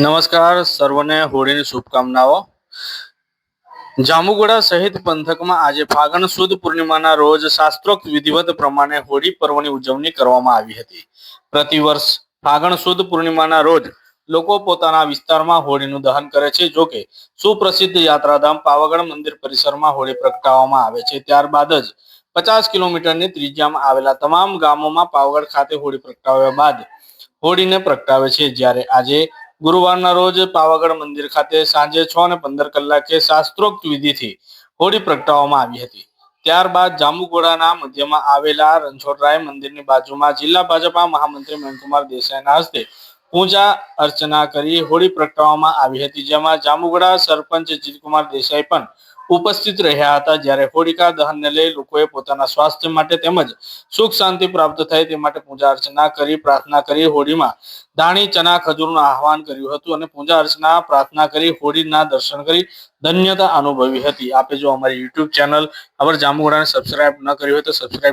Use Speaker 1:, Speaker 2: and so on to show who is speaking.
Speaker 1: નમસ્કાર, સર્વને હોળીની શુભકામનાઓ. જાંબુગોડા સહિત પંથકમાં આજે ફાગણ સુદ પૂર્ણિમાના રોજ શાસ્ત્રોક્ત વિધિવત પ્રમાણે હોળી પર્વની ઉજવણી કરવામાં આવી હતી. પ્રતિવર્ષ ફાગણ સુદ પૂર્ણિમાના રોજ લોકો પોતાના વિસ્તારમાં હોળીનું દહન કરે છે જોકે સુપ્રસિદ્ધ યાત્રાધામ પાવાગઢ મંદિર પરિસરમાં હોળી પ્રગટાવવામાં આવે છે. ત્યારબાદ જ પચાસ કિલોમીટરની ત્રિજ્યામાં આવેલા તમામ ગામોમાં પાવાગઢ ખાતે હોળી પ્રગટાવ્યા બાદ હોળીને પ્રગટાવે છે. જ્યારે આજે ગુરુવારના રોજ પાવાગઢ મંદિર ખાતે સાંજે છ ને પંદર કલાકે શાસ્ત્રોક્ત વિધિથી હોળી પ્રગટાવવામાં આવી હતી. ત્યારબાદ જાંબુઘોડાના મધ્યમાં આવેલા રણછોડરાય મંદિરની બાજુમાં જિલ્લા ભાજપા મહામંત્રી મહેનકુમાર દેસાઈના હસ્તે પૂજા અર્ચના કરી હોળી પ્રગટાવવામાં આવી હતી. જેમાં જાંબુગોડા સરપંચ જીતકુમાર દેસાઈ પણ ઉપસ્થિત રહ્યા હતા જ્યારે હોળિકા દહનને લઈ લોકોએ પોતાના સ્વાસ્થ્ય માટે તેમજ સુખ શાંતિ પ્રાપ્ત થાય તે માટે પૂજા અર્ચના કરી, પ્રાર્થના કરી, હોળીમાં દાણી ચના, ખજૂરનું આહવાન કર્યું હતું અને પૂજા અર્ચના, પ્રાર્થના કરી, હોળીના દર્શન કરી ધન્યતા અનુભવી હતી. આપે જો અમારી યુટ્યુબ ચેનલ અમર જાંબુગોડાને સબસ્ક્રાઇબ ન કરી હોય તો સબસ્ક્રાઇબ